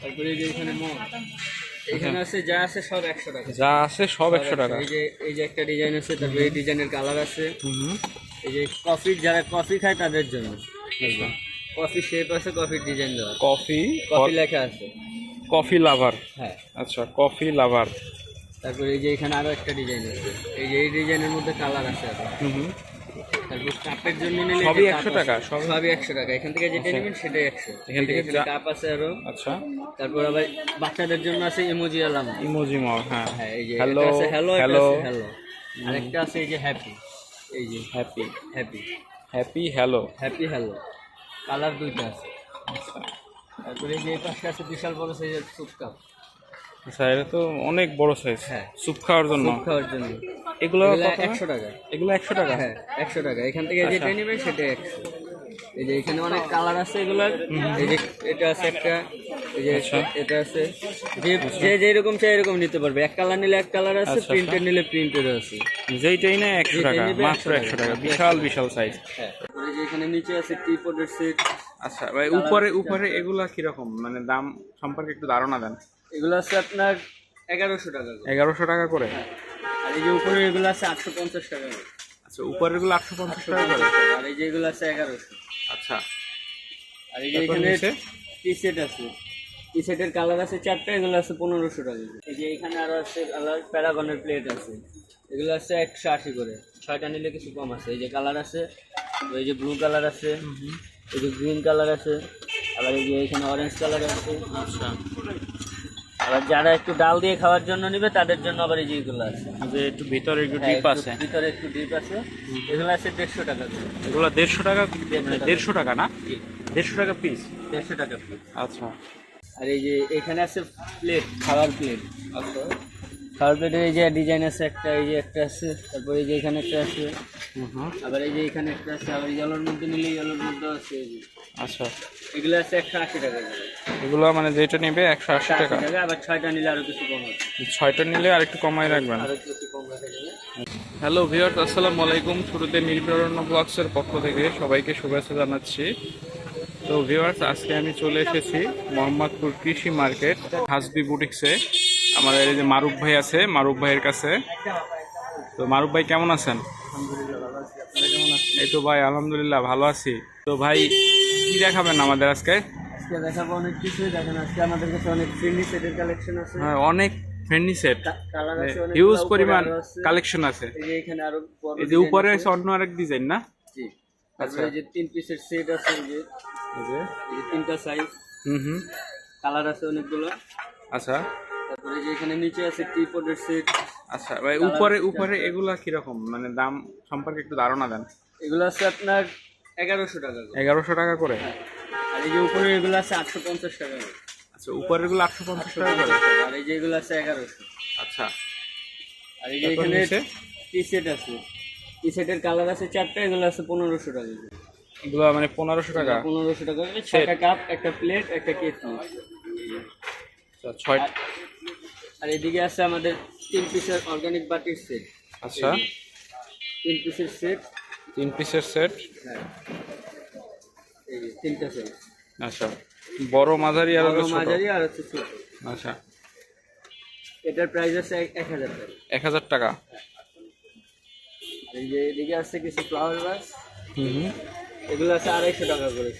তারপরে এই যে এখানে মগ এখানে আছে যা আছে সব একশো টাকা। যা আছে সব একশো টাকা। এই যে এই যে একটা ডিজাইন আছে তারপরে এই ডিজাইনের কালার আছে। এই যে কফি যারা কফি খায় তাদের জন্য। আচ্ছা। কফি শেপ আছে কফির ডিজাইন দেওয়া কফি কফি লেখা আছে। কফি লাভার হ্যাঁ। আচ্ছা কফি লাভার তারপরে এই যে এখানে আরও একটা ডিজাইন আছে। এই যে এই ডিজাইনের মধ্যে কালার আছে হুম। কাপের জন্য নিলে সবই 100 টাকা, সবই- একশো টাকা। এখান থেকে যেটা নেবেন সেটাই একশো। এখান থেকে কাপ আছে আরও। আচ্ছা। তারপর আবার বাচ্চাদের জন্য আছে ইমোজি আলাম ইমোজি মগ হ্যাঁ। হ্যাঁ এই যে হ্যালো হ্যালো হ্যালো হ্যালো আরেকটা আছে এই যে হ্যাপি এই যে happy happy happy yellow happy yellow colour দুইটা আছে। তারপরে এই যে পাশে আছে বিশাল বড় সাইজের স্যুপ কাপ আচ্ছা এটা তো অনেক বড় সাইজ হ্যাঁ। স্যুপ খাওয়ার জন্য। স্যুপ খাওয়ার জন্য। এগুলো একশো টাকা। এগুলো একশো টাকা? হ্যাঁ একশো টাকা। এখান থেকে আচ্ছা। যেটা নেবেন সেটাই একশো। এই যে এখানে অনেক কালার আছে এগুলার। এই যে এটা আছে একটা এই যে আচ্ছা। এটা আছে। যে যে যেরকম চাই এরকম নিতে পারবে। এক কালার নিলে এক কালার আছে আচ্ছা, প্রিন্টেড নিলে প্রিন্টেড আছে। যেইটাই না একশো টাকা মাত্র একশো টাকা। বিশাল বিশাল সাইজ হ্যাঁ। যে এখানে নিচে আছে টিপটের সেট আচ্ছা ভাই উপরে উপরে এগুলা কীরকম? মানে দাম সম্পর্কে একটু ধারণা দেন। এগুলো আছে আপনার এগারোশো টাকা এগারোশো টাকা করে? আর এই যে উপরে এগুলো আছে আটশো পঞ্চাশ টাকা করে। আচ্ছা উপরেরগুলো আটশো পঞ্চাশ টাকা করে? আর এই যে এগুলো আছে এগারোশো। আচ্ছা। আর এই যে এখানে টি সেট আছে। টি সেটের কালার আছে চারটা এগুলো আছে পনেরোশো টাকা। এই যে এখানে আরও আছে কালার প্যারাগনের প্লেট আছে। এগুলো আছে একশো আশি করে। ছয়টা নিলে কিছু কম আছে। এই যে কালার আছে এই যে ব্লু কালার আছে এই যে গ্রিন কালার আছে আবার এই যে এখানে অরেঞ্জ কালার আছে। আচ্ছা। আবার যারা একটু ডাল দিয়ে খাওয়ার জন্য নিবে তাদের জন্য আবার এই যেগুলো আছে। যে একটু ভিতরে একটু হ্যাঁ, ডিপ আছে। ভিতরে একটু ডিপ আছে। এগুলো আছে দেড়শো টাকা করে। এগুলো দেড়শো টাকা দেড়শো টাকা। না? দেড়শো টাকা পিস দেড়শো টাকা plate। আচ্ছা। আর এই যে এখানে আছে প্লেট খাবার প্লেট আচ্ছা খাবার প্লেটের এই যে ডিজাইন আছে একটা এই যে একটা আছে তারপর এই যে এখানে একটা আছে। আবার এই যে এখানে একটা আছে আবার ইয়েলোর মধ্যে নিলে ইয়েলোর মধ্যে আছে। আচ্ছা। এগুলো আছে একশো আশি টাকা করে। এগুলো মানে যেটা নেবে একশো আশি টাকা। আবার ছয়টা নিলে আরও কিছু কম আছে ছয়টা নিলে আর একটু কমাই রাখবেন। হ্যালো ভিউয়ার্স আসসালামু আলাইকুম। শুরুতে নির্বিরণ্য ব্লগসের পক্ষ থেকে সবাইকে শুভেচ্ছা জানাচ্ছি। তো ভিউয়ার্স আজকে আমি চলে এসেছি মোহাম্মদপুর কৃষি মার্কেট হাসবি বুটিক্সে। আমাদের এই যে মারুফ ভাই আছে মারুফ ভাইয়ের কাছে। তো মারুফ ভাই কেমন আছেন? এই তো ভাই আলহামদুলিল্লাহ ভালো আছি। তো ভাই কি দেখাবেন আমাদের আজকে? আজকে দেখাবো অনেক কিছুই। দেখেন আজকে আমাদের কাছে অনেক ফ্রেন্ডলি সেটের কালেকশন আছে। হ্যাঁ অনেক ফ্রেন্ডলি সেট কালার আছে অনেক হিউজ পরিমাণ কালেকশন আছে। এই যে এখানে আরও এই যে উপরে আছে। অন্য আরেক ডিজাইন না? জি। তারপরে এই যে তিন পিসের সেট আছে এই যে। এই যে। তিনটা সাইজ হুম হুম। কালার আছে অনেকগুলো। আচ্ছা। তারপরে যে এখানে নিচে আছে টিপটের সেট আচ্ছা ভাই উপরে উপরে এগুলা কীরকম? মানে দাম সম্পর্কে একটু ধারণা দেন। এগুলো আছে আপনার এগারোশো টাকা এগারোশো টাকা করে? আর এই যে উপরে এগুলো আছে আটশো পঞ্চাশ টাকা আচ্ছা উপরেরগুলো আটশো পঞ্চাশ টাকা করে? আর এই যে এগুলো আছে এগারোশো। আচ্ছা। আর এই যে এখানে টি সেট আছে। টি সেটের কালার আছে চারটা এগুলো আছে পনেরোশো টাকা এগুলো মানে পনেরোশো টাকা? পনেরোশো টাকা ছয়টা কাপ একটা প্লেট একটা কেটলি আচ্ছা, ছয় আর এদিকে আছে আমাদের তিন পিসের অর্গানিক বাটির সেট আচ্ছা। তিন পিসের সেট তিন পিসের সেট হ্যাঁ। এই তিনটা সেট আচ্ছা বড় মাঝারি আর বড় মাঝারি আর হচ্ছে ছোট। আচ্ছা। এটার প্রাইস আছে এক- হাজার টাকা। এক হাজার টাকা? এই যে এদিকে আছে কিছু ফ্লাওয়ার বাস হুম এগুলো আছে আড়াইশো টাকা করে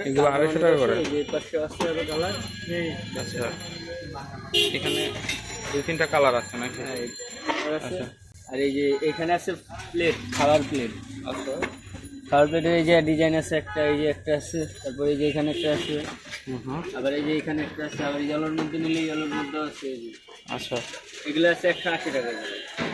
এগুলো 250 টাকা করে? এই যে পাশে আছে আরও কালার। আচ্ছা। এখানে দুই তিনটা কালার আছে নাকি? হ্যাঁ আচ্ছা। আর এই যে এখানে আছে প্লেট খাবার প্লেট আচ্ছা। খাবার প্লেটের এই যে ডিজাইন আছে একটা এই যে একটা আছে তারপরে এই যে এখানে একটা আছে। আবার এই যে এখানে একটা আছে আবার ইয়েলোর মধ্যে নিলে ইয়েলোর মধ্যে আছে। আচ্ছা। এগুলো আছে একশো আশি টাকা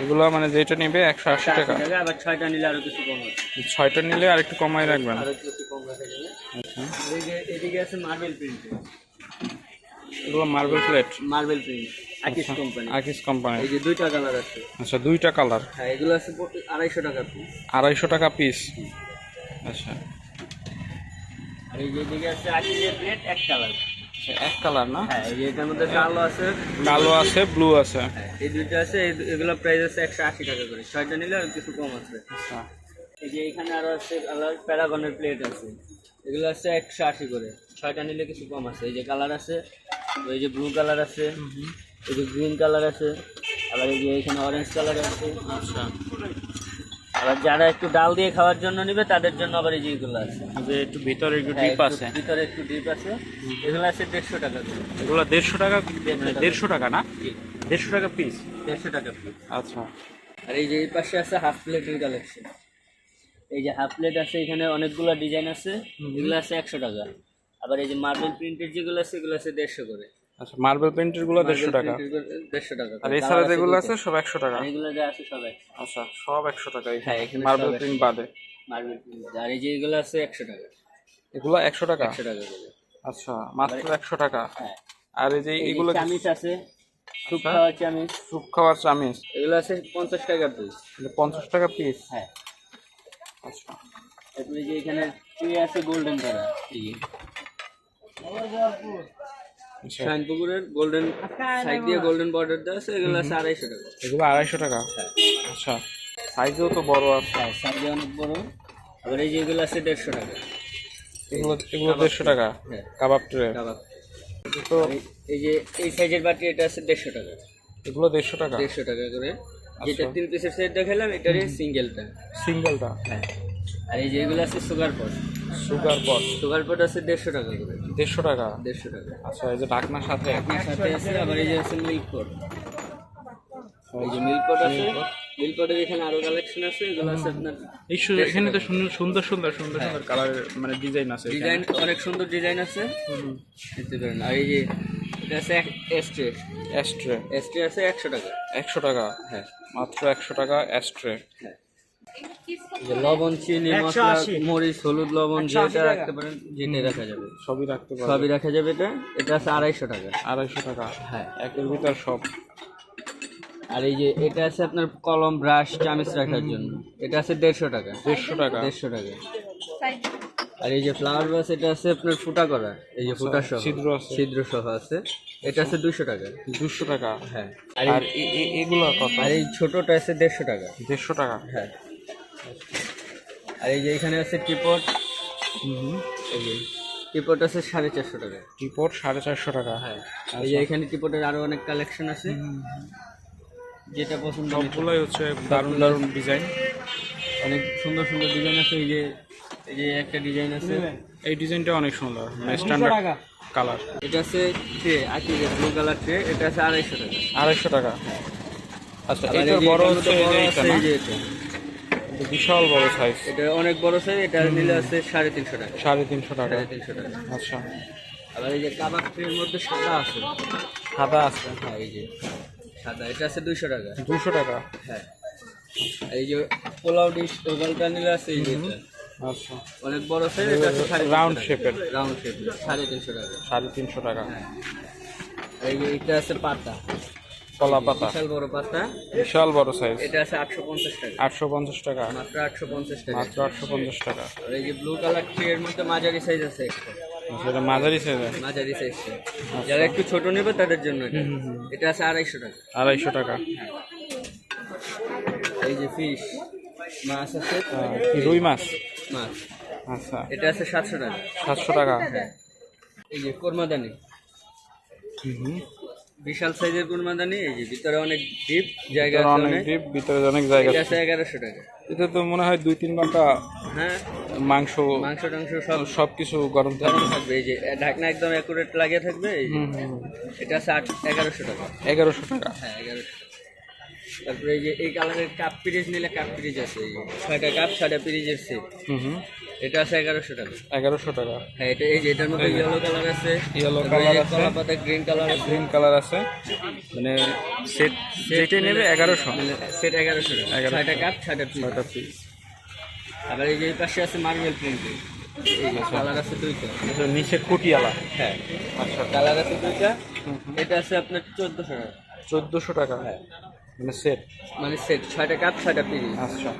এগুলো মানে যেটা নেবে একশো আশি টাকা। আবার ছয়টা নিলে আরও কিছু কম আছে ছয়টা নিলে আর একটু কমাই রাখবেন। আরও কিছু কম রাখা যাবে। আচ্ছা। এই যে এদিকে আছে মার্বেল প্রিন্ট এগুলো মার্বেল প্লেট মার্বেল প্রিন্ট আকিস। কোম্পানি আকিস কোম্পানি এই যে দুইটা কালার আছে। আচ্ছা দুইটা কালার হ্যাঁ এগুলো আছে আড়াইশো টাকা পিস আড়াইশো টাকা পিস আচ্ছা। আর এই যে এদিকে আছে আকিসের প্লেট এক কালার আচ্ছা, এক কালার না? হ্যাঁ এটার মধ্যে কালো আছে কালো আছে। ব্লু আছে। হ্যাঁ এই দুইটা আছে এগুলো প্রাইস আছে একশো আশি টাকা করে। ছয়টা নিলে আর কিছু কম আছে। আচ্ছা। এই যে এখানে আরও আছে কালার প্যারাগনের প্লেট আছে। এগুলো আছে একশো আশি করে। ছয়টা নিলে কিছু কম আছে। এই যে কালার আছে এই যে ব্লু কালার আছে এই যে গ্রিন কালার আছে আবার এই যে এখানে অরেঞ্জ কালার আছে। আচ্ছা। আবার যারা একটু ডাল দিয়ে খাওয়ার জন্য নেবে তাদের জন্য আবার এই যেগুলো আছে। যে একটু ভিতরে একটু হ্যাঁ, ডিপ আছে। ভিতরে একটু ডিপ আছে। এগুলো আছে দেড়শো টাকা করে। এগুলো দেড়শো টাকা মানে দেড়শো টাকা না? দেড়শো টাকা পিস দেড়শো টাকা পিস আচ্ছা। আর এই যে এই পাশে আছে হাফ প্লেটের কালেকশন এই যে হাফ প্লেট আছে এখানে অনেকগুলো ডিজাইন আছে। এগুলো আছে একশো টাকা। আবার এই যে মার্বেল প্রিন্টের যেগুলো আছে এগুলো আছে দেড়শো করে। আচ্ছা মার্বেল পেন্টেরগুলো দেড়শো টাকা। দেড়শো টাকা আর এছাড়া যেগুলো আছে সব একশো টাকা। এগুলো যা আছে সব একশো। আচ্ছা সব একশো টাকাই। হ্যাঁ মার্বেল প্রিন্ট বাদে। মার্বেল প্রিন্ট আর এই যে এগুলো আছে একশো টাকা। এগুলো একশো টাকা? একশো টাকা আচ্ছা মাত্র একশো টাকা। হ্যাঁ। আর এই যে এগুলো চামিচ আছে আচ্ছা। খাওয়ার চামিচ। স্যুপ খাওয়ার চামিচ। এগুলো আছে পঞ্চাশ টাকা পিস পঞ্চাশ টাকা পিস হ্যাঁ। আচ্ছা। তারপরে যে এখানে আছে গোল্ডেন কালার আচ্ছা। শাইনপুকুরের গোল্ডেন সাইড দিয়ে গোল্ডেন বর্ডার দেওয়া আছে এগুলো আছে আড়াইশো টাকা। এগুলো আড়াইশো টাকা? হ্যাঁ আচ্ছা। সাইজও তো বড় আছে। হ্যাঁ সাইজে অনেক বড়। আবার এই যে এগুলো আছে দেড়শো টাকা। এগুলো এগুলো দেড়শো টাকা? হ্যাঁ। কাবাব ট্রে? কাবাব। তো এই- যে এই সাইজের বাটি এটা আছে দেড়শো টাকা। এগুলো দেড়শো টাকা? দেড়শো টাকা করে। যেটা তিন পিসের সেট দেখালাম এটারই সিঙ্গেলটা সিঙ্গেলটা হ্যাঁ। আর এই যে এগুলো আছে sugar pot sugar pot. Sugar pot আছে দেড়শো টাকা করে। দেড়শো টাকা? দেড়শো টাকা। আচ্ছা এই যে ঢাকনার সাথে আপনার সাথে আছে আবার এই যে আছে মিল্ক পট। এই যে মিল্ক পট আছে মিল্ক পটের এখানে আরও কালেকশন আছে এগুলো আছে আপনার এই এখানে তো সুন্দর সুন্দর সুন্দর সুন্দর সুন্দর কালারের মানে ডিজাইন আছে। ডিজাইন অনেক সুন্দর ডিজাইন আছে। দেখতে পারেন আর এই যে এটা আছে এস্ট্রে এস্ট্রে আছে একশো টাকা। একশো টাকা? হ্যাঁ। মাত্র একশো টাকা অ্যাস্ট্রে হ্যাঁ। লবণ চিনি মশলা মরিচ হলুদ লবণ যেটা রাখতে পারেন যেটা রাখা যাবে। সবই রাখতে পারবে সবই রাখা যাবে এটা? এটা আছে আড়াইশো টাকা। আড়াইশো টাকা। হ্যাঁ। একের ভিতর সব। আর এই যে এটা আছে আপনার কলম ব্রাশ চামিচ রাখার জন্য। এটা আছে দেড়শো টাকা। দেড়শো টাকা। দেড়শো টাকা। আর এই যে ফ্লাওয়ার বাস এটা আছে আপনার ফুটা করা। এই যে ফুটা সহ। ছিদ্র আছে। ছিদ্র সহ আছে। এটা আছে দুশো টাকা। দুশো টাকা। হ্যাঁ। আর এগুলো কত? আর এই ছোটটা আছে দেড়শো টাকা। দেড়শো টাকা। হ্যাঁ। আর এই যে এখানে আছে টিপট। হুম। এই যে টিপট আছে সাড়ে চারশো টাকা। রিপোর্ট সাড়ে চারশো টাকা হ্যাঁ। এই যে এখানে টিপটের আরও অনেক কালেকশন আছে। যেটা পছন্দ। সবগুলোই হচ্ছে দারুণ দারুণ ডিজাইন। অনেক সুন্দর সুন্দর ডিজাইন আছে। এই যে এই যে একটা ডিজাইন আছে। এই ডিজাইনটা অনেক সুন্দর মানে স্ট্যান্ডার্ড কালার। এটা আছে ট্রে আকি ব্লু কালার ট্রে। এটা আছে আড়াইশো টাকা। আড়াইশো টাকা। আচ্ছা আবার এই এটার বড় হচ্ছে? এই যে এটা। বিশাল বড় সাইজ এটা অনেক বড় সাইজ এটা নিলে আছে সাড়ে তিনশো টাকা। সাড়ে তিনশো টাকা। তিনশো টাকা। আচ্ছা। আবার এই যে কাবাব ট্রের মধ্যে সাদা আছে। সাদা আছে। হ্যাঁ এই যে সাদা। এটা আছে দুইশো টাকা। দুশো টাকা। হ্যাঁ। এই যে পোলাও ডিশ ওভালটা নিলে আছে এই যে আচ্ছা। অনেক বড় সাইজ এটা আছে রাউন্ড শেপের রাউন্ড শেপ সাড়ে তিনশো টাকা। সাড়ে তিনশো টাকা। আর এই যে এটা আছে পাতা। কলা পাতা বিশাল বড় পাতা। বিশাল বড় সাইজ এটা আছে আটশো পঞ্চাশ টাকা। আটশো পঞ্চাশ টাকা। মাত্র আটশো পঞ্চাশ টাকা। মাত্র আটশো পঞ্চাশ টাকা। আর এই যে ব্লু কালারের মধ্যে মাঝারি সাইজ আছে। সেটা মাঝারি সাইজের মাঝারি সাইজটা যারা একটু ছোট নেবে তাদের জন্য এটা। আছে আড়াইশো টাকা। আড়াইশো টাকা। এই যে ফিশ মাছ আছে। রুই মাছ। মাছ। আচ্ছা। এটা আছে সাতশো টাকা। সাতশো টাকা। হ্যাঁ এই যে কোরমাদানি। হুম। বিশাল সাইজের কোরমাদানি এই যে ভিতরে অনেক ডিপ জায়গা আছে অনেক ডিপ ভিতরে অনেক জায়গা এটা আছে। এগারোশো টাকা। এতে তো মনে হয় দুই তিন ঘণ্টা হ্যাঁ। মাংস মাংস টাংস সব সব কিছু গরম থাকে থাকবে এই যে ঢাকনা একদম অ্যাকুরেট লাগিয়ে থাকবে এই। এটা আছে এগারোশো টাকা। এগারোশো টাকা। হ্যাঁ এগারোশো তারপরে এই যে এই কালারের কাপ পিরিজ নিলে কাপ পিরিজ আছে এই ছয়টা কাপ ছয়টা পিরিজের সেট হুম হুম। এটা আছে এগারোশো টাকা। এগারোশো টাকা। হ্যাঁ এটা এই যে এটার মধ্যে ইয়েলো কালার আছে যে colour আছে। কলা পাতা গ্রিন কালার আছে। গ্রিন কালার আছে। মানে সেট যেটাই নেবে এগারোশো। সেট এগারোশো টাকা। 1100 ছয়টা কাপ ছয়টা পিস পিস আবার এই যে এই পাশে আছে মার্বেল প্রিন্টের এই কালার আছে দুইটা। আচ্ছা নিচে হ্যাঁ। আচ্ছা। কালার আছে দুইটা। এটা আছে আপনার চোদ্দোশো টাকা। চোদ্দোশো টাকা। হ্যাঁ। মানে সেট মানে সেট ছয়টা কাপ ছয়টা পিস আচ্ছা।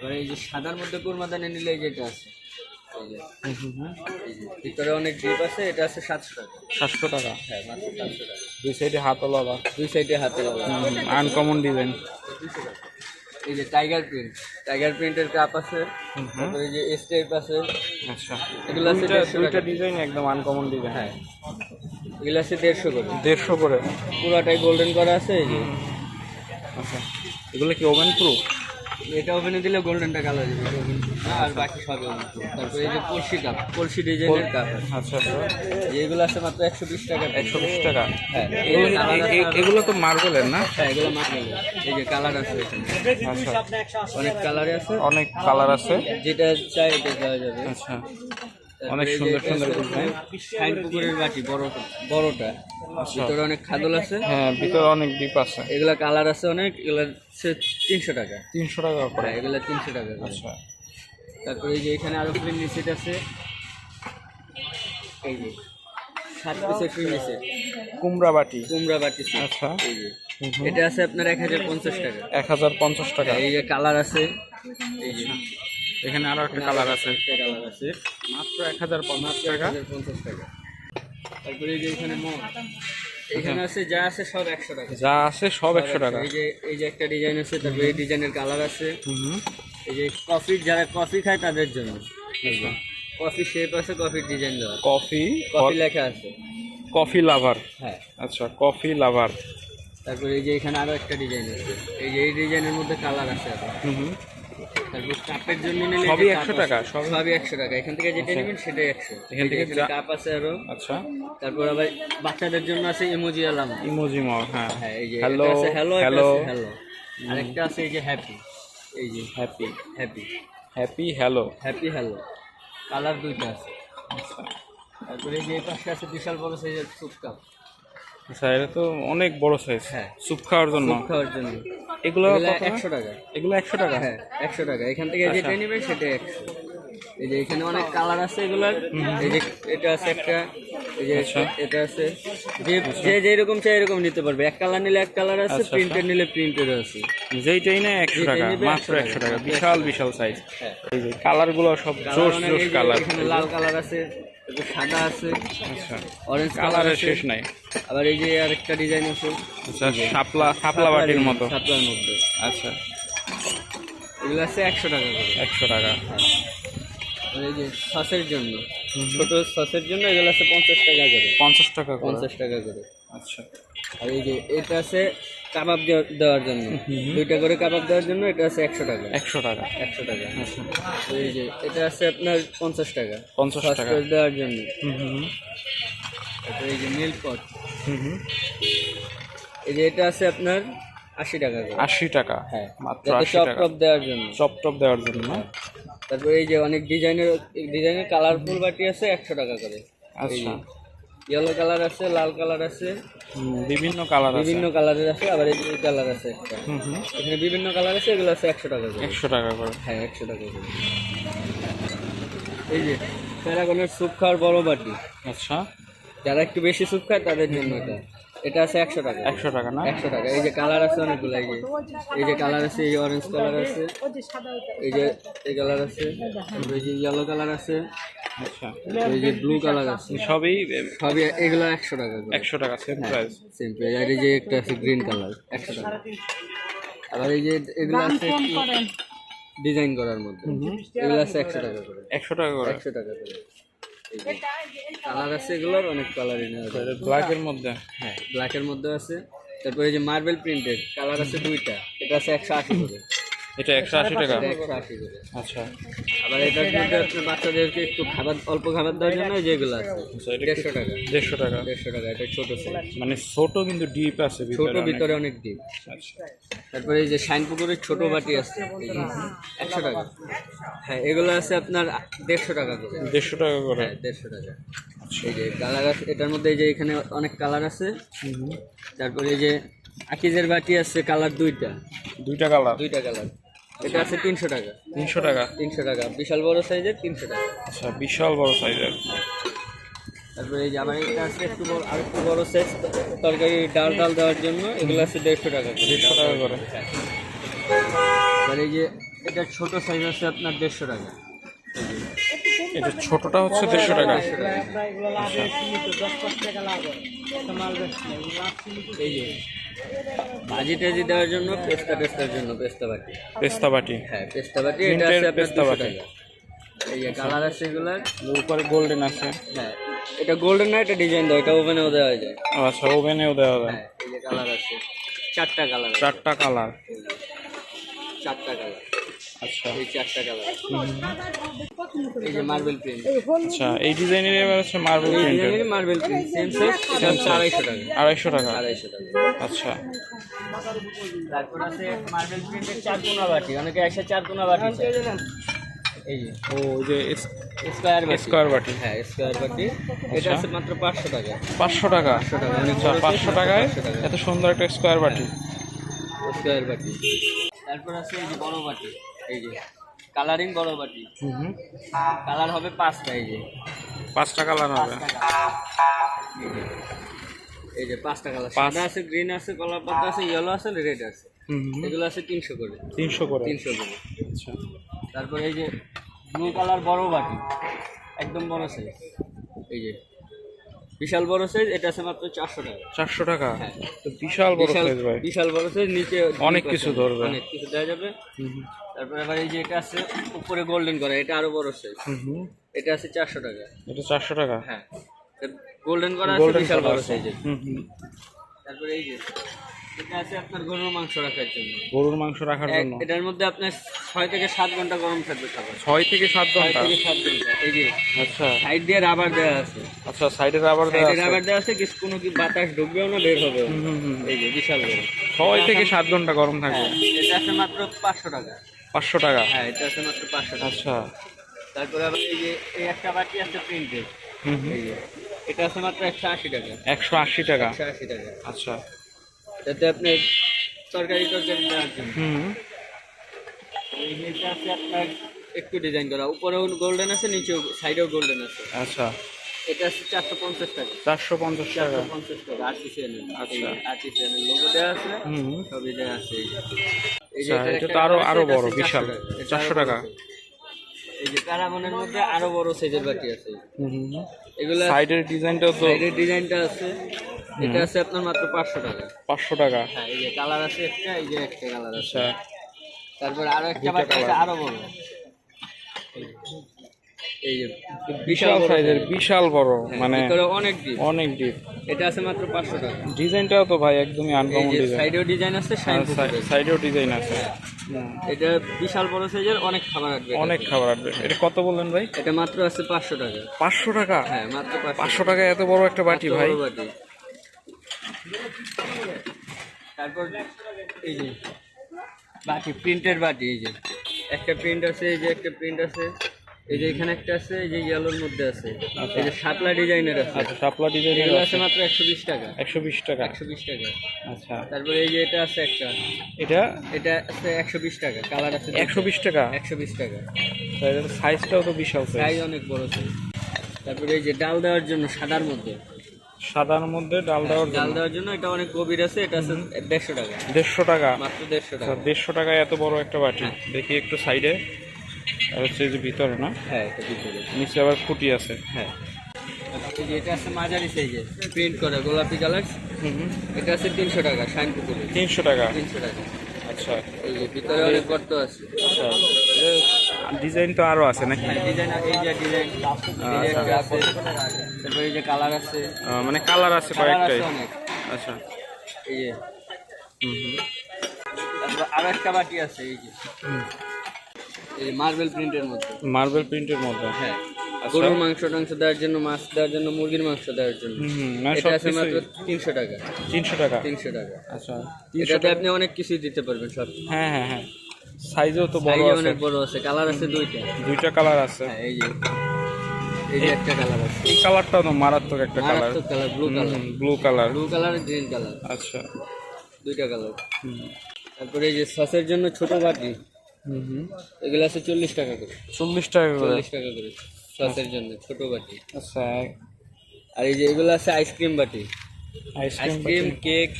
আবার এই যে সাদার মধ্যে কুরমাদানি নিলে যেটা আছে। ভিতরে অনেক ডিপ আছে এটা আছে সাতশো টাকা। সাতশো টাকা? হ্যাঁ সাতশো টাকা। দুই সাইডে হাত হাতওয়ালা দুই সাইডে হাতে লাগা আনকমন ডিজাইন এই যে টাইগার প্রিন্ট টাইগার প্রিন্টের কাপ আছে। তারপরে যে স্টেপ আছে। আচ্ছা। এগুলো আছে দুইটা। ডিজাইন একদম আনকমন ডিজাইন হ্যাঁ। এগুলো আছে দেড়শো করে। দেড়শো করে? পুরাটাই গোল্ডেন করা আছে এই যে। আচ্ছা। এগুলো কি ওভেন প্রুফ এটা ওভেনে দিলে গোল্ডেনটা কালো হয়ে যাবে আর বাকি সবই তারপরে এই যে কলসি কাপ কলসি ডিজাইনের কাপ আচ্ছা আচ্ছা। আছে মাত্র একশো বিশ টাকা একশো বিশ টাকা? হ্যাঁ এগুলো এগুলো তো মার্বেলের না? হ্যাঁ এগুলো মার্বেল এই যে কালার আছে। আচ্ছা। অনেক কালারে আছে। অনেক কালার আছে। যেটা চাই এটা দেওয়া যাবে। আচ্ছা। অনেক সুন্দর সুন্দর পুকুরের বাটি বড়টা বড়টা। আচ্ছা। ভিতরে অনেক খাদল আছে। হ্যাঁ ভিতরে অনেক ডিপ আছে। এগুলা কালার আছে অনেক এগুলা তিনশো টাকা। তিনশো টাকা করে। হ্যাঁ এগুলা তিনশো টাকা। আচ্ছা। তারপরে এই যে এখানে আরও প্রিন্ট সেট আছে। এই যে সাত পিসের প্রিন্ট সেট কুমড়া বাটি। কুমড়া বাটি আচ্ছা। এই যে। এটা আছে আপনার এক হাজার পঞ্চাশ টাকা। এক হাজার পঞ্চাশ টাকা। এই যে কালার আছে। এই যে। এখানে আরও একটা কালার আছে। কালার আছে। মাত্র এক হাজার পঞ্চাশ টাকা। পঞ্চাশ টাকা। তারপরে এই যে এখানে এখানে আছে যা আছে সব একশো টাকা। যা আছে সব একশো টাকা। এই যে এই যে একটা ডিজাইন আছে তারপরে এই ডিজাইনের কালার আছে। এই যে কফি যারা কফি খায় তাদের জন্য। কফি শেপ আছে কফির ডিজাইন দেওয়া কফি কফি লেখা আছে। কফি লাভার হ্যাঁ। আচ্ছা কফি লাভার তারপরে এই যে এখানে আরও একটা ডিজাইন আছে। এই যে এই ডিজাইনের মধ্যে কালার আছে। হুম। কাপের জন্য নিলে সবই যে কাপ 100 টাকা, সব- সবই একশো টাকা। এখান থেকে যেটা নেবেন সেটাই একশো। এখান থেকে কাপ আছে আরও। আচ্ছা। তারপর আবার বাচ্চাদের জন্য আছে ইমোজি আলাম ইমোজি মগ হ্যাঁ। হ্যাঁ এই যে হ্যালো হ্যালো হ্যালো হ্যালো আরেকটা আছে এই যে হ্যাপি এই যে happy happy happy yellow happy yellow colour দুইটা আছে। আচ্ছা তারপরে এই যে পাশে আছে বিশাল বড় সাইজের স্যুপ কাপ আচ্ছা এটা তো অনেক বড় সাইজ হ্যাঁ। স্যুপ খাওয়ার জন্য। খাওয়ার জন্য। এগুলো একশো টাকা। এগুলো একশো টাকা? হ্যাঁ একশো টাকা। এখান থেকে আচ্ছা। যেটা নেবেন সেটাই একশো। এই যে এখানে অনেক কালার আছে এগুলার এই যে এটা আছে একটা এই যে আচ্ছা। এটা আছে। যে যে যেরকম চাই এরকম নিতে পারবে। এক কালার নিলে এক কালার আছে আচ্ছা, প্রিন্টেড নিলে প্রিন্টেড আছে। যেইটাই না একশো টাকা মাত্র একশো টাকা। বিশাল বিশাল সাইজ এই যে কালারগুলো সব জোশ জোশ কালার। লাল কালার আছে। সাদা আছে আচ্ছা। অরেঞ্জ কালারের শেষ নাই। আবার এই যে আরেকটা ডিজাইন আছে আচ্ছা শাপলা শাপলা বাটির মতো। সাপলার মধ্যে। আচ্ছা। এগুলো আছে একশো টাকা করে। একশো টাকা। এই যে সসের জন্য। ছোট সসের জন্য এগুলো আছে পঞ্চাশ টাকা করে। পঞ্চাশ টাকা পঞ্চাশ টাকা করে। আচ্ছা। আর এই যে এটা আছে কাবাব দেওয়া- দেওয়ার জন্য। দুইটা করে কাবাব দেওয়ার জন্য এটা আছে একশো টাকা। একশো টাকা। একশো টাকা। আচ্ছা। এই যে এটা আছে আপনার পঞ্চাশ টাকা। পঞ্চাশ টাকা। দেওয়ার জন্য। এই যে মিল্ক পট হুম হুম। এই যে এটা আছে আপনার আশি টাকা আশি টাকা। হ্যাঁ মাত্র চপ টপ দেওয়ার জন্য। চপ টপ দেওয়ার জন্য তারপরে এই যে অনেক ডিজাইনের ডিজাইনের কালারফুল বাটি আছে একশো টাকা করে। আচ্ছা। ইয়েলো কালার আছে লাল কালার আছে। বিভিন্ন কালার আছে। বিভিন্ন কালারের আছে আবার এই কালার আছে একটা। এখানে বিভিন্ন কালার আছে এগুলো আছে একশো টাকা করে। একশো টাকা করে। হ্যাঁ একশো টাকা করে। এই যে প্যারাগনের স্যুপ খাওয়ার বড় বাটি। আচ্ছা। যারা একটু বেশি স্যুপ খায় তাদের জন্য এটা। এটা আছে একশো টাকা। একশো টাকা না? একশো টাকা। এই যে কালার আছে অনেকগুলো এই যে এই যে কালার আছে এই অরেঞ্জ কালার আছে এই যে এই কালার আছে এই যে ইয়েলো কালার আছে আচ্ছা। এই যে ব্লু কালার আছে। সবই সবই এগুলো একশো টাকা একশো টাকা সেম প্রাইস সেম প্রাইস আর এই যে একটা আছে গ্রিন কালার একশো টাকা। আবার এই যে এগুলো আছে ডিজাইন করার মধ্যে। এগুলো আছে একশো টাকা করে। একশো টাকা করে। একশো টাকা করে। কালার আছে এগুলোর অনেক কালারই ব্ল্যাকের মধ্যে। হ্যাঁ ব্ল্যাকের মধ্যে আছে। তারপরে এই যে মার্বেল প্রিন্টেড কালার আছে দুইটা। এটা আছে একশো আশি করে। এটা একশো আশি টাকা। আচ্ছা। আবার এটার মধ্যে আপনার বাচ্চাদেরকে একটু খাবার অল্প খাবার দেওয়ার জন্য যেগুলো আছে আচ্ছা দেড়শো টাকা। দেড়শো টাকা? দেড়শো টাকা এটা ছোট মানে ছোট কিন্তু ডিপ আছে ছোট ভিতরে অনেক। ডিপ আচ্ছা তারপরে এই যে শাইন পুকুরের ছোট বাটি আছে একশো টাকা। হ্যাঁ এগুলো আছে আপনার দেড়শো টাকা করে। দেড়শো টাকা করে। হ্যাঁ দেড়শো টাকা। এই যে কালার আছে এটার মধ্যে এই যে এখানে অনেক কালার আছে। তারপরে এই যে আকিজের বাটি আছে কালার দুইটা। দুইটা কালার? দুইটা কালার। এটা আছে তিনশো টাকা। তিনশো টাকা? তিনশো টাকা। বিশাল বড় সাইজের তিনশো টাকা। আচ্ছা বিশাল বড় সাইজের। তারপরে এই এটা আছে একটু বড় আর একটু বড় সাইজ তরকারি ডাল ডাল দেওয়ার জন্য এগুলো আছে দেড়শো টাকা করে। দেড়শো টাকা করে। আর এই যে এটা ছোট সাইজ আছে আপনার দেড়শো টাকা। এটা ছোটটা হচ্ছে দেড়শো টাকা। এই যে ভাজি টাজি দেওয়ার জন্য পেস্তা টেস্তার জন্য পেস্তা বাটি। পেস্তা বাটি। হ্যাঁ পেস্তা বাটি এটা আছে আপনার পেস্তা বাটি। এই কালার আছে এগুলা। উপরে গোল্ডেন আছে। হ্যাঁ এটা গোল্ডেন না এটা ডিজাইন দেওয়া এটা ওভেনেও দেওয়া যায়। আচ্ছা ওভেনেও দেওয়া যায়। হ্যাঁ এই যে কালার আছে। চারটা কালার চারটা কালার। চারটা কালার। আচ্ছা। এই মার্বেল প্রিন্ট আচ্ছা এই ডিজাইনের এবার হচ্ছে মার্বেল প্রিন্ট সেম আড়াইশো টাকা আড়াইশো টাকা। আড়াইশো টাকা। আচ্ছা। তারপর আছে মার্বেল প্রিন্টের চার কোনা বাটি। অনেকে চার কোনা বাটি এই যে ও যে স্কোয়ার বাটি। স্কোয়ার বাটি। হ্যাঁ স্কোয়ার বাটি। এটা আচ্ছা। আছে মাত্র পাঁচশো টাকা। পাঁচশো টাকা? পাঁচশো আচ্ছা পাঁচশো টাকায় 500 এত সুন্দর একটা স্কোয়ার বাটি। স্কোয়ার বাটি। তারপর আছে এই যে বড় বাটি। এই যে। কালারিং বড় বাটি। কালার হবে পাঁচটা এই যে। পাঁচটা কালার হবে। এই যে এই যে পাঁচটা কালার সাদা আছে গ্রিন আছে কলার পাতা আছে ইয়েলো আছে রেড আছে। এগুলো আছে তিনশো করে। তিনশো করে। তিনশো করে। আচ্ছা। তারপর এই যে ব্লু কালার বড় বাটি। একদম বড় সাইজ এই যে। বিশাল বড় সাইজ এটা আছে মাত্র চারশো টাকা। চারশো টাকা? হ্যাঁ। তো বিশাল বড় সাইজ ভাই। বিশাল বড় সাইজ নিচে অনেক কিছু ধরবে। অনেক কিছু দেওয়া যাবে। তারপরে। আবার এই যে এটা আছে উপরে গোল্ডেন করা এটা আরও বড় সাইজ এটা আছে চারশো টাকা। এটা চারশো টাকা? হ্যাঁ। গোল্ডেন করা আছে বিশাল বড় সাইজের তারপরে এই যে এটা আছে আপনার গরুর মাংস রাখার জন্য। গরুর মাংস রাখার জন্য? এটার মধ্যে আপনার ছয় থেকে সাত ঘণ্টা গরম থাকবে খাবার। ছয় থেকে সাত ঘণ্টা? থেকে সাত ঘণ্টা এই যে আচ্ছা। সাইড দিয়ে রাবার দেওয়া আছে। আচ্ছা সাইডে রাবার দেওয়া আছে? রাবার দেওয়া আছে কিছু কোনো কি বাতাস ঢুকবেও না বের হবে হুম হুম হুম। এই যে বিশাল বড় ছয় থেকে সাত ঘণ্টা গরম থাকবে? হ্যাঁ, এটা আছে মাত্র পাঁচশো টাকা। পাঁচশো টাকা? হ্যাঁ এটা আছে মাত্র পাঁচশো আচ্ছা। তারপরে আবার এই যে এই একটা বাটি আছে প্রিন্টেড এটা আছে মাত্র একশো আশি টাকা। একশো আশি টাকা? একশো আশি টাকা। আচ্ছা। যাতে আপনার তরকারি তরকারি হুম। আছে আপনার একটু ডিজাইন করা। উপরেও গোল্ডেন আছে নিচেও সাইডেও গোল্ডেন আছে। আচ্ছা। এটা আছে চারশো পঞ্চাশ টাকা। চারশো পঞ্চাশ টাকা। চারশো পঞ্চাশ টাকা আর্টিসিয়ানের আচ্ছা। আর্টিসিয়ানের লোগো দেওয়া আছে সবই দেওয়া আছে। আচ্ছা, এটার এটা তো আরো- আরও বড়, বিশাল। 400 টাকা। আরও টাকা। এই যে প্যারাগনের মধ্যে আরও বড় সাইজের বাটি আছে। এগুলো সাইডের ডিজাইনটাও তো সাইডের ডিজাইনটা আছে। এটা আছে আপনার মাত্র পাঁচশো টাকা। পাঁচশো টাকা। হ্যাঁ এই যে কালার আছে একটা এই যে একটা কালার আছে। আচ্ছা। তারপর আরও একটা আছে আরও বড়। এই যে বিশাল সাইজের বিশাল বড় হ্যাঁ, মানে অনেক ডিপ অনেক ডিপ এটা আছে মাত্র পাঁচশো টাকা। ডিজাইনটাও তো ভাই একদমই আনকমন ডিজাইন সাইডেও ডিজাইন আছে সাইডেও ডিজাইন আছে। এটা বিশাল বড় সাইজের অনেক খাবার আসবে অনেক খাবার আসবে এটা কত বললেন ভাই? এটা মাত্র আছে পাঁচশো টাকা। পাঁচশো টাকা? হ্যাঁ মাত্র পাঁচশো পাঁচশো টাকা। এত বড় একটা বাটি ভাই? বাটি। তারপর এই যে বাটি প্রিন্টের বাটি এই যে। একটা প্রিন্ট আছে এই যে একটা প্রিন্ট আছে এই যে এখানে একটা আছে এই যে ইয়েলোর মধ্যে আছে। এই যে সাতলা ডিজাইনের আছে। আচ্ছা শাপলা ডিজাইনের আছে। মাত্র একশো বিশ টাকা। একশো বিশ টাকা। একশো বিশ টাকা। আচ্ছা। তারপরে এই যে এটা আছে একটা। এটা? এটা আছে একশো বিশ টাকা। কালার আছে একশো বিশ টাকা? একশো বিশ টাকা। সাইজটাও তো বিশাল সাইজ অনেক বড় সাইজ তারপরে এই যে ডাল দেওয়ার জন্য সাদার মধ্যে। সাদার মধ্যে ডাল দেওয়ার ডাল দেওয়ার জন্য এটা অনেক গভীর আছে এটা আছে দেড়শো টাকা। দেড়শো টাকা? মাত্র দেড়শো আচ্ছা টাকা দেড়শো টাকায় এত বড় একটা বাটি। দেখি একটু সাইডে। আর হচ্ছে যে ভিতরে না? হ্যাঁ এটা ভিতরে। নিচে আবার খুঁটি আছে। হ্যাঁ। এটা আছে মাঝারি সাইজের। প্রিন্ট করা গোলাপি কালার হুম এটা আছে তিনশো টাকা শাইন পুকুরে তিনশো টাকা। তিনশো টাকা। আচ্ছা। এই যে ভিতরে অনেক গর্ত আছে। আচ্ছা। ডিজাইন তো আরও আছে নাকি? ডিজাইন এই যে ডিজাইন এই যে একটা আছে। তারপরে এই যে কালার আছে। আহ, মানে কালার আছে কয়েকটাই। আচ্ছা। এই যে। হুম আরও একটা বাটি আছে এই যে। এই মার্বেল প্রিন্টের মধ্যে। মার্বেল প্রিন্টের মধ্যে? হ্যাঁ। আচ্ছা। গরুর মাংস টাংস দেওয়ার জন্য মাছ দেওয়ার জন্য মুরগির মাংস দেওয়ার জন্য। মানে এটা আছে মাত্র তিনশো টাকা। তিনশো টাকা? তিনশো টাকা। আচ্ছা এটাতে আপনি অনেক দিতে পারবেন সব। হ্যাঁ হ্যাঁ হ্যাঁ। সাইজও তো বড় আছে। অনেক বড় আছে। কালার আছে দুইটা। দুইটা কালার আছে। হ্যাঁ এই যে। এই যে একটা কালার আছে। এই কালারটাও তো মারাত্মক একটা কালার মারাত্মক colour blue colour blue colour blue colour green colour আচ্ছা। দুইটা কালার হুম। তারপরে এই যে সসের জন্য ছোট বাটি। হুম হুম। এগুলো আছে চল্লিশ টাকা করে। চল্লিশ টাকা করে। চল্লিশ টাকা করে। সসের জন্য ছোট বাটি। আচ্ছা আর এই যে এগুলো আছে আইসক্রিম বাটি। আইসক্রিম কেক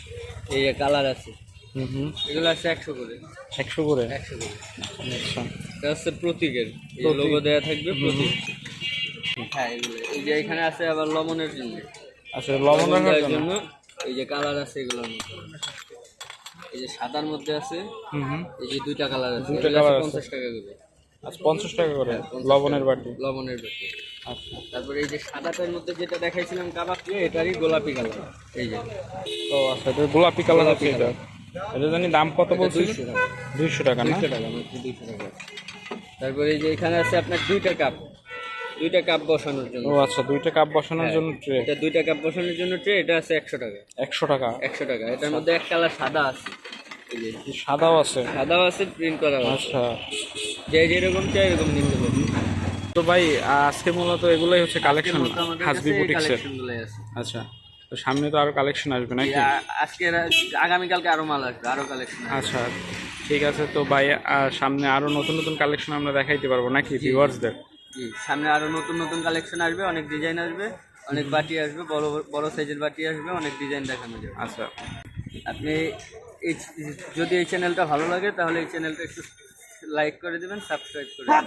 এই যে কালার আছে। হুম হুম। এগুলো আছে একশো করে। একশো করে? একশো করে। আচ্ছা। এটা হচ্ছে প্রতীকের। প্রতীক। লোগো দেওয়া থাকবে প্রতীক। হ্যাঁ এগুলো। এই যে এখানে আছে আবার লবণের জন্য। আচ্ছা লবণ রাখার জন্য। এই যে কালার আছে এগুলোর মধ্যে। এই যে সাদার মধ্যে আছে। হুম হুম। এই যে দুইটা কালার আছে। দুইটা আছে। পঞ্চাশ টাকা করে। আচ্ছা পঞ্চাশ টাকা করে লবণের টাকা। বাটি। লবণের বাটি। আচ্ছা। তারপরে এই যে সাদাটার মধ্যে যেটা দেখাইছিলাম কাবাব দিয়ে এটারই গোলাপি কালার। এই যে। ও আচ্ছা এটা গোলাপি কালার আছে এটা। এটা জানি দাম কত বলছিল দুইশো টাকা। না? দুইশো টাকা দুইশো টাকা। তারপরে এই যে এখানে আছে আপনার দুইটা কাপ। দুইটা কাপ বসানোর জন্য ও আচ্ছা দুইটা কাপ বসানোর হ্যাঁ। জন্য ট্রে এটা দুইটা কাপ বসানোর জন্য ট্রে এটা আছে একশো টাকা। একশো টাকা? একশো টাকা। এটার মধ্যে এক কালার সাদা আছে। এই যে। সাদাও আছে? সাদাও আছে প্রিন্ট করা আচ্ছা। যে যেরকম চাই এরকম নিতে পারবেন তো ভাই আজকে মূলত এগুলোই হচ্ছে কালেকশন হাসবি বুটিক্সের আচ্ছা তো সামনে তো আরও কালেকশন আসবে নাকি? আজকে আগামীকালকে আরও মাল আসবে আরও কালেকশন আচ্ছা ঠিক আছে তো ভাই সামনে আরও নতুন নতুন কালেকশন আমরা দেখাইতে পারব নাকি ভিউয়ার্সদের জি সামনে আরও নতুন নতুন কালেকশন আসবে অনেক ডিজাইন আসবে অনেক বাটি আসবে বড় বড় সাইজের বাটি আসবে অনেক ডিজাইন দেখানো যাবে। আচ্ছা। আপনি এই যদি এই চ্যানেলটা ভালো লাগে তাহলে এই চ্যানেলটা একটু লাইক করে দিবেন সাবস্ক্রাইব করে দেবেন